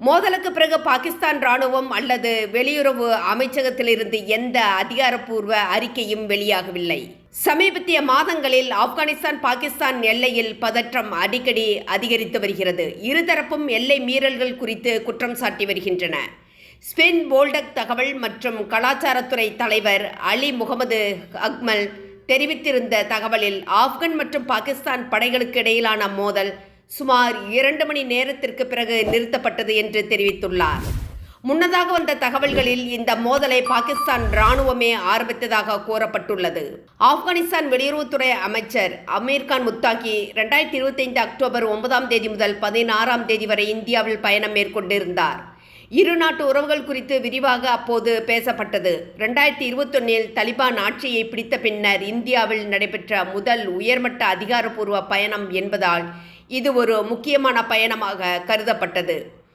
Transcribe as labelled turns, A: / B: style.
A: மோதலுக்கு பிறகு பாகிஸ்தான் ராணுவம் அல்லது வெளியுறவு அமைச்சகத்திலிருந்து எந்த அதிகாரப்பூர்வ அறிக்கையும் வெளியாகவில்லை. சமீபத்திய மாதங்களில் ஆப்கானிஸ்தான் பாகிஸ்தான் எல்லையில் பதற்றம் அடிக்கடி அதிகரித்து வருகிறது. இருதரப்பும் எல்லை மீறல்கள் குறித்து குற்றம் சாட்டி வருகின்றன. ஸ்பெயின் போல்டக் தகவல் மற்றும் கலாச்சாரத்துறை தலைவர் அலி முகமது அக்மல் தெரிவித்திருந்த தகவலில் ஆப்கன் மற்றும் பாகிஸ்தான் படைகளுக்கு இடையிலான மோதல் சுமார் இரண்டு மணி நேரத்திற்கு பிறகு நிறுத்தப்பட்டது என்று தெரிவித்துள்ளார். முன்னதாக வந்த தகவல்களில் இந்த மோதலை பாகிஸ்தான் ராணுவமே ஆரம்பித்ததாக கூறப்பட்டுள்ளது. ஆப்கானிஸ்தான் வெளியுறவுத்துறை அமைச்சர் அமீர்கான் முத்தாக்கி ரெண்டாயிரத்தி இருபத்தைந்து அக்டோபர் ஒன்பதாம் தேதி முதல் பதினாறாம் தேதி வரை இந்தியாவில் பயணம் மேற்கொண்டிருந்தார். இரு நாட்டு உறவுகள் குறித்து விரிவாக அப்போது பேசப்பட்டது. ரெண்டாயிரத்தி இருபத்தொன்னில் தலிபான் ஆட்சியை பிடித்த பின்னர் இந்தியாவில் நடைபெற்ற முதல் உயர்மட்ட அதிகாரப்பூர்வ பயணம் என்பதால் இது ஒரு முக்கியமான பயணமாக கருதப்பட்டது.